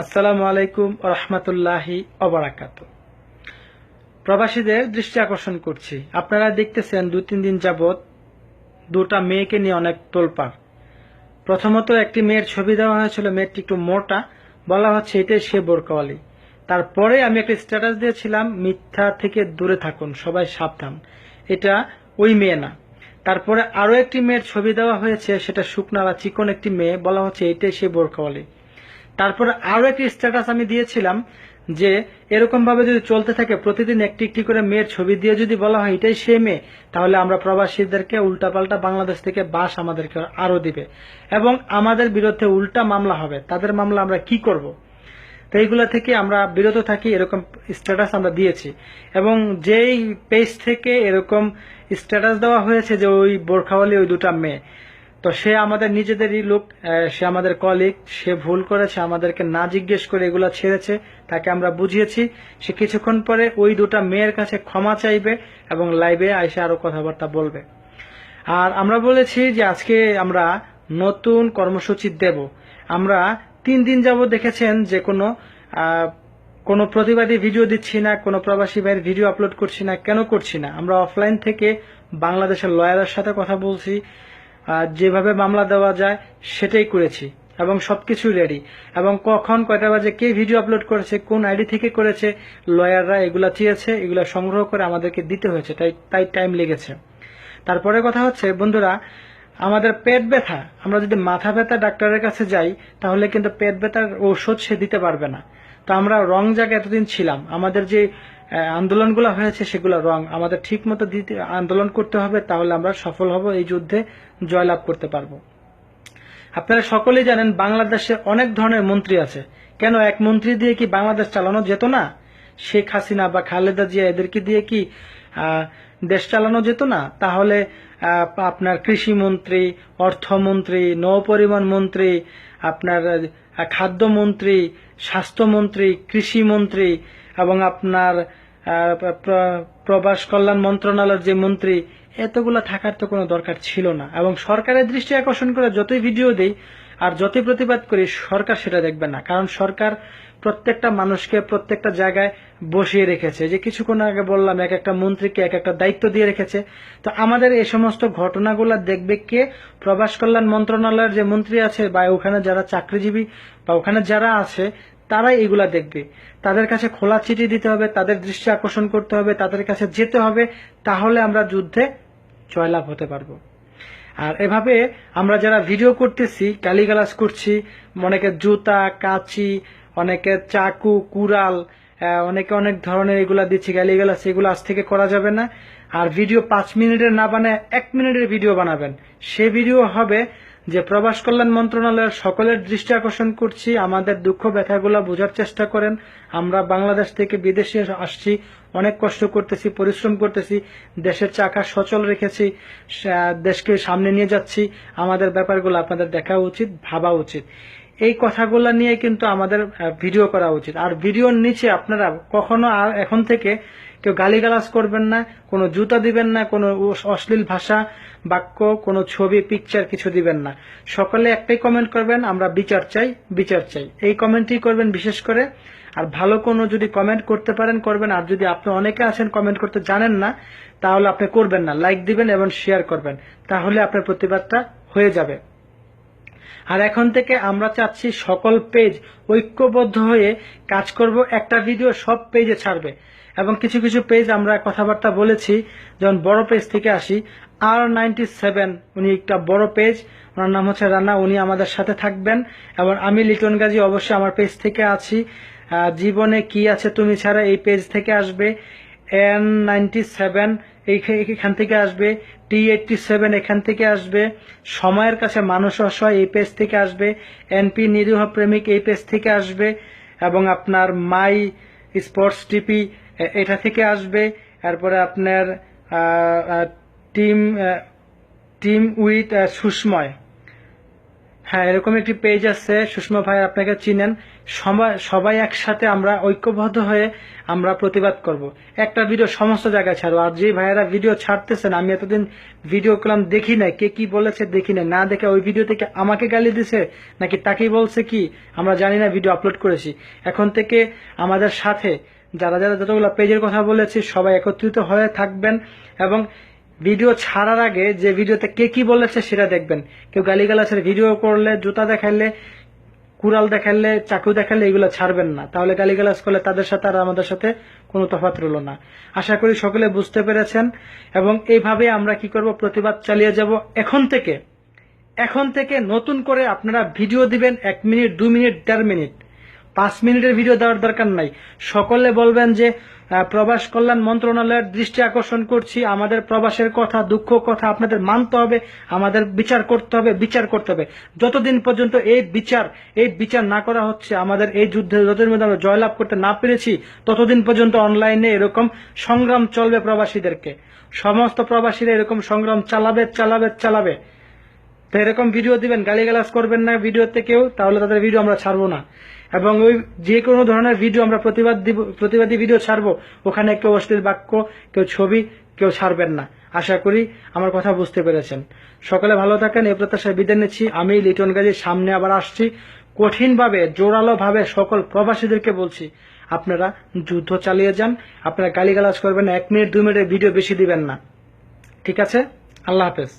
আসসালামু আলাইকুম রহমতুল্লাহি অবরাকাত প্রবাসীদের দৃষ্টি আকর্ষণ করছি। আপনারা দেখতেছেন দু তিন দিন যাবৎ দুটা মেয়েকে নিয়ে অনেক তোলপাড়। প্রথমত একটি মেয়ের ছবি দেওয়া হয়েছিল, মেয়েটি একটু মোটা, বলা হচ্ছে এটাই সে বোরকাওয়ালি। তারপরে আমি একটা স্ট্যাটাস দিয়েছিলাম, মিথ্যা থেকে দূরে থাকুন, সবাই সাবধান। এটা ওই মেয়ে না। তারপরে আরও একটি মেয়ের ছবি দেওয়া হয়েছে, সেটা শুকনালা চিকন একটি মেয়ে, বলা হচ্ছে এটাই সে বোরকাওয়ালি। তারপরে আরও একটি স্ট্যাটাস আমি দিয়েছিলাম যে এরকম ভাবে যদি চলতে থাকে, প্রতিদিন একটি একটি করে মেয়ের ছবি দিয়ে যদি বলা হয় এটাই সে মেয়ে, তাহলে আমরা প্রবাসীদেরকে উল্টাপাল্টা বাংলাদেশ থেকে বাস আমাদেরকে আরও দিবে। এবং আমাদের বিরুদ্ধে উল্টা মামলা হবে। তাদের মামলা আমরা কি করব? তো এইগুলা থেকে আমরা বিরত থাকি, এরকম স্ট্যাটাস আমরা দিয়েছি। এবং যেই পেজ থেকে এরকম স্ট্যাটাস দেওয়া হয়েছে যে ওই বোরখাওয়ালি ওই দুটা মেয়ে তো সে আমাদের নিজেদেরই লোক সে আমাদের কলিগ সে ভুল করেছে, আমাদেরকে না জিজ্ঞেস করে এগুলো ছেড়েছে, তাকে আমরা বুঝিয়েছি। সে কিছুক্ষণ পরে ওই দুটা মেয়ের কাছে ক্ষমা চাইবে এবং লাইভে আইসে আরও কথাবার্তা বলবে। আর আমরা বলেছি যে আজকে আমরা নতুন কর্মসূচি দেব। আমরা তিন দিন যাবত দেখেছেন যে কোনো কোনো প্রতিবাদী ভিডিও দিচ্ছি না, কোনো প্রবাসী ভাইয়ের ভিডিও আপলোড করছি না, কেন করছি না? আমরা অফলাইন থেকে বাংলাদেশের লয়ারের সাথে কথা বলছি। যেভাবে মামলা দেওয়া যায়, সেটাই করেছি এবং সবকিছু রেডি এবং কখন কয়টা বাজে, কে ভিডিও আপলোড করেছে, কোন আইডি থেকে করেছে লয়াররা এগুলা চেয়েছে এগুলা সংগ্রহ করে আমাদেরকে দিতে হয়েছে, তাই তাই টাইম লেগেছে। তারপরে কথা হচ্ছে, বন্ধুরা, আমাদের পেট ব্যথা, আমরা যদি মাথা ব্যথা ডাক্তারের কাছে যাই, তাহলে কিন্তু পেট ব্যথার ঔষধ সে দিতে পারবে না। তো আমরা রং জায়গায় এতদিন ছিলাম। আমাদের যে আন্দোলনগুলো হয়েছে, সেগুলো রং। আমাদের ঠিক মতো আন্দোলন করতে হবে, তাহলে আমরা সফল হব, এই যুদ্ধে জয়লাভ করতে পারব। আপনারা সকলেই জানেন, বাংলাদেশে অনেক ধরনের মন্ত্রী আছে। কেন এক মন্ত্রী দিয়ে কি বাংলাদেশ চালানো যেত না? শেখ হাসিনা বা খালেদা জিয়া এদেরকে দিয়ে কি দেশ চালানো যেত না? তাহলে আপনার কৃষি মন্ত্রী, অর্থমন্ত্রী, নৌপরিবহন মন্ত্রী, আপনার খাদ্যমন্ত্রী, স্বাস্থ্যমন্ত্রী, কৃষি মন্ত্রী এবং আপনার প্রবাস কল্যাণ মন্ত্রণালয়ের যে মন্ত্রী, এতগুলো থাকার তো কোনো দরকার ছিল না। এবং সরকারের দৃষ্টি আকর্ষণ করে যতই ভিডিও দেই আর যতই প্রতিবাদ করি, সরকার সেটা দেখবে না। কারণ সরকার প্রত্যেকটা মানুষকে প্রত্যেকটা জায়গায় বসিয়ে রেখেছে। যে কিছুক্ষণ আগে বললাম, এক একটা মন্ত্রীকে এক একটা দায়িত্ব দিয়ে রেখেছে। তো আমাদের এই সমস্ত ঘটনাগুলো দেখবে কে? প্রবাস কল্যাণ মন্ত্রণালয়ের যে মন্ত্রী আছে, বা ওখানে যারা চাকরিজীবী, বা ওখানে যারা আছে তারাই এগুলা দেখবে। তাদের কাছে খোলা চিঠি দিতে হবে, তাদের দৃষ্টি আকর্ষণ করতে হবে, তাদের কাছে যেতে হবে, তাহলে আমরা যুদ্ধে জয়লাভ হতে পারব। আর এভাবে আমরা যারা ভিডিও করতেছি, গালিগালাজ করছি, অনেকে জুতা, কাচি, অনেকে চাকু, কুড়াল অনেকে অনেক ধরনের এগুলা দিচ্ছি, গালিগালাজ, এগুলো আজ থেকে করা যাবে না। আর ভিডিও পাঁচ মিনিটের না বানায় এক মিনিটের ভিডিও বানাবেন। সে ভিডিও হবে যে প্রবাস কল্যাণ মন্ত্রণালয়ের সকলের দৃষ্টি আকর্ষণ করছি, আমাদের দুঃখ ব্যথাগুলো বোঝার চেষ্টা করেন। আমরা বাংলাদেশ থেকে বিদেশে আসছি, অনেক কষ্ট করতেছি, পরিশ্রম করতেছি, দেশের চাকা সচল রেখেছি দেশকে সামনে নিয়ে যাচ্ছি, আমাদের ব্যাপারগুলো আপনাদের দেখা উচিত, ভাবা উচিত। এই কথাগুলো নিয়ে কিন্তু আমাদের ভিডিও করা উচিত। আর ভিডিওর নিচে আপনারা কখনো এখন থেকে কেউ গালিগালাজ করবেন না, কোনো জুতা দিবেন না, কোনো অশ্লীল ভাষা, বাক্য, কোনো ছবি পিকচার কিছু দিবেন না। সকলে একটাই কমেন্ট করবেন, আমরা বিচার চাই বিচার চাই। এই কমেন্টই করবেন বিশেষ করে। আর ভালো কোনো যদি কমেন্ট করতে পারেন, করবেন। আর যদি আপনি অনেকে আছেন কমেন্ট করতে জানেন না, তাহলে আপনি করবেন না। লাইক দিবেন এবং শেয়ার করবেন। তাহলে আপনার প্রতিবাদটা হয়ে যাবে। আর এখন থেকে আমরা চাচ্ছি সকল পেজ ঐক্যবদ্ধ হয়ে কাজ করব। একটা ভিডিও সব পেজে ছাড়বে। এবং কিছু কিছু পেজ আমরা কথাবার্তা বলেছি। যেমন বড় পেজ থেকে আসি আর নাইনটি সেভেন উনি একটা বড় পেজ ওনার নাম হচ্ছে রানা, উনি আমাদের সাথে থাকবেন। এবং আমি লিটন গাজী অবশ্যই আমার পেজ থেকে আছি। জীবনে কি আছে তুমি ছাড়া এই পেজ থেকে আসবে। এন নাইনটি সেভেন এখান থেকে আসবে। টি এইটটি সেভেন এখান থেকে আসবে। সময়ের কাছে মানুষ অসহায়, এই পেজ থেকে আসবে। এনপি নিরীহ প্রেমিক, এই পেজ থেকে আসবে। এবং আপনার মাই স্পোর্টস টিপি এটা থেকে আসবে। তারপরে আপনার টিম টিম উইথ সুষময়। হ্যাঁ এরকম একটি পেজ আছে, সুষমা ভাই আপনাকে চিনেন। সবাই একসাথে আমরা ঐক্যবদ্ধ হয়ে আমরা প্রতিবাদ করব। একটা ভিডিও সমস্ত জায়গায় ছাড়বো আর যে ভাইয়েরা ভিডিও ছাড়তেছেন, আমি এতদিন ভিডিও করলাম, দেখি নাই। কে কি বলেছে, দেখি নাই। না দেখে ওই ভিডিও থেকে আমাকে গালি দিছে, নাকি তাকেই বলছে কি? আমরা জানি না ভিডিও আপলোড করেছি। এখন থেকে আমাদের সাথে যারা যারা যতগুলো পেজের কথা বলেছি, সবাই একত্রিত হয়ে থাকবেন এবং ভিডিও ছাড়ার আগে যে ভিডিওতে কে কি বলেছে সেটা দেখবেন। কেউ গালিগালাসের ভিডিও করলে, জুতা দেখাইলে, কুড়াল দেখাইলে, চাকু দেখাইলে এগুলো ছাড়বেন না। তাহলে গালিগালাজ করলে তাদের সাথে আর আমাদের সাথে কোনো তফাৎ রইল না। আশা করি সকলে বুঝতে পেরেছেন এবং এইভাবে আমরা কি করব, প্রতিবাদ চালিয়ে যাব। এখন থেকে এখন থেকে নতুন করে আপনারা ভিডিও দিবেন এক মিনিট, দু মিনিট, দেড় মিনিট। পাঁচ মিনিটের ভিডিও দেওয়ার দরকার নাই। সকলে বলবেন যে প্রবাস কল্যাণ মন্ত্রণালয়ের দৃষ্টি আকর্ষণ করছি। আমাদের প্রবাসের কথা, দুঃখ কথা আপনাদের মানতে হবে, আমাদের বিচার করতে হবে, বিচার করতে হবে। যতদিন পর্যন্ত এই বিচার এই বিচার না করা হচ্ছে, আমাদের এই যুদ্ধে যতদিন পর্যন্ত আমরা জয়লাভ করতে না পেরেছি, ততদিন পর্যন্ত অনলাইনে এরকম সংগ্রাম চলবে প্রবাসীদেরকে। সমস্ত প্রবাসীরা এরকম সংগ্রাম চালাবে চালাবে চালাবে। তো এরকম ভিডিও দিবেন, গালিগালাজ করবেন না ভিডিওতে কেউ, তাহলে তাদের ভিডিও আমরা ছাড়বো না। এবং ওই যে কোনো ধরনের ভিডিও আমরা প্রতিবাদ প্রতিবাদী ভিডিও ছাড়বো, ওখানে কেউ অশ্লীল বাক্য, কেউ ছবি, কেউ ছাড়বেন না। আশা করি আমার কথা বুঝতে পেরেছেন। সকলে ভালো থাকেন এই প্রত্যাশায় বিদায় নিচ্ছি। আমি লিটন গাজীর সামনে আবার আসছি। কঠিনভাবে, জোরালোভাবে সকল প্রবাসীদেরকে বলছি, আপনারা যুদ্ধ চালিয়ে যান, আপনারা গালিগালাজ করবেন এক মিনিট, দুই মিনিটের ভিডিও বেশি দিবেন না। ঠিক আছে? আল্লাহ হাফেজ।